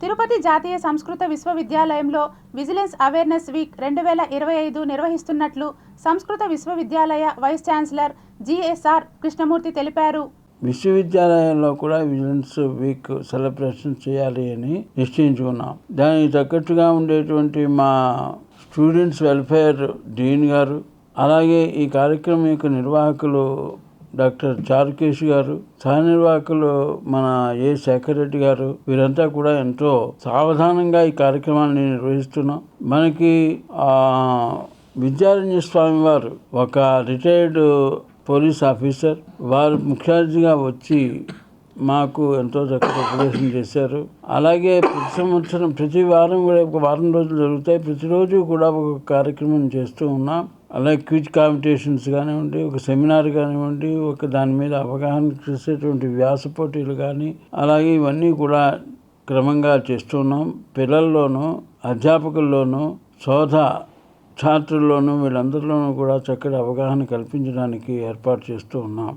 తిరుపతి జాతీయ సంస్కృత విశ్వవిద్యాలయంలో విజిలెన్స్ అవేర్నెస్ వీక్ రెండు వేల ఇరవై ఐదు నిర్వహిస్తున్నట్లు సంస్కృత విశ్వవిద్యాలయ వైస్ ఛాన్సలర్ జిఎస్ఆర్ కృష్ణమూర్తి తెలిపారు. విశ్వవిద్యాలయంలో కూడా విజిలెన్స్ వీక్ సెలబ్రేషన్ చేయాలి అని నిశ్చయించుకున్నాం. దానికి తగ్గట్టుగా ఉండేటువంటి మా స్టూడెంట్స్ వెల్ఫేర్ డీన్ గారు అలాగే ఈ కార్యక్రమం యొక్క నిర్వాహకులు డాక్టర్ చారుకేష్ గారు సహ నిర్వాహకులు మన ఏ శేఖర్ రెడ్డి గారు వీరంతా కూడా ఎంతో సావధానంగా ఈ కార్యక్రమాన్ని నిర్వహిస్తున్నాం. మనకి ఆ, విద్యారణ్య స్వామి వారు ఒక రిటైర్డ్ పోలీస్ ఆఫీసర్. వారు ముఖ్య అతిథిగా వచ్చి మాకు ఎంతో చక్కగా ఉపదేశం చేశారు. అలాగే ప్రతి సంవత్సరం ప్రతి వారం కూడా ఒక వారం రోజులు జరుగుతాయి. ప్రతిరోజు కూడా ఒక కార్యక్రమం చేస్తూ ఉన్నాం. అలాగే క్విజ్ కాంపిటీషన్స్ కానివ్వండి ఒక సెమినార్ కానివ్వండి ఒక దాని మీద అవగాహన చేసేటువంటి వ్యాస పోటీలు కానీ అలాగే ఇవన్నీ కూడా క్రమంగా చేస్తున్నాం. పిల్లల్లోనూ అధ్యాపకుల్లోనూ శోధ ఛాత్రుల్లోనూ వీళ్ళందరిలోనూ కూడా చక్కటి అవగాహన కల్పించడానికి ఏర్పాటు చేస్తూ ఉన్నాం.